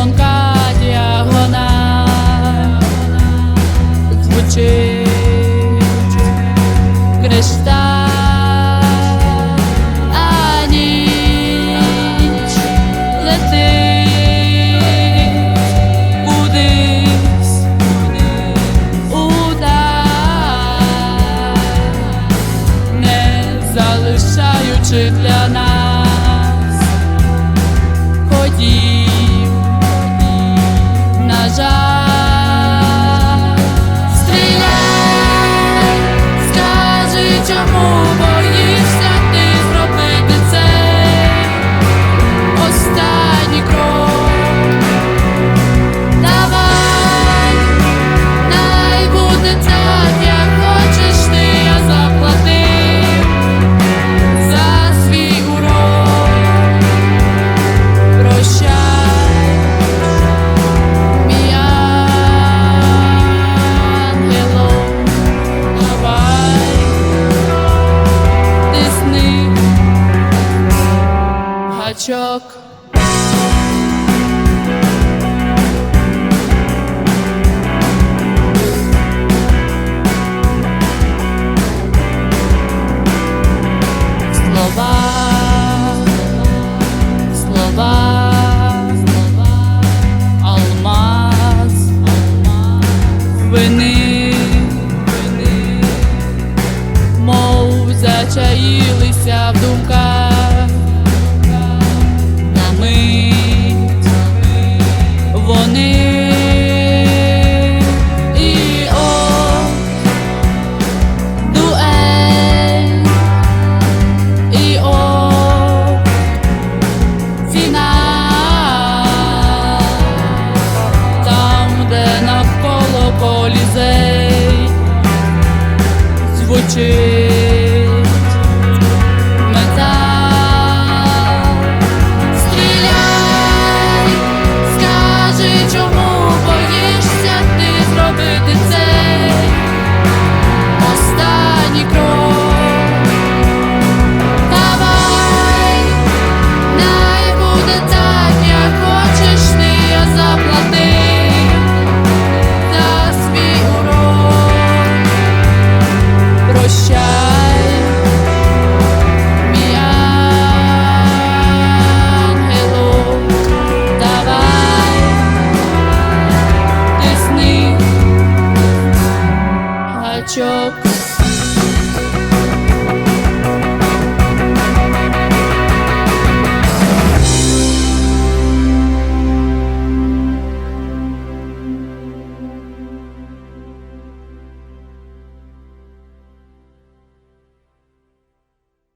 тонка діагональ звучить кришталь, а кудись удар, не залишаючи для нас. качок. Слова, слова. Вини, мов зачаїв. watching.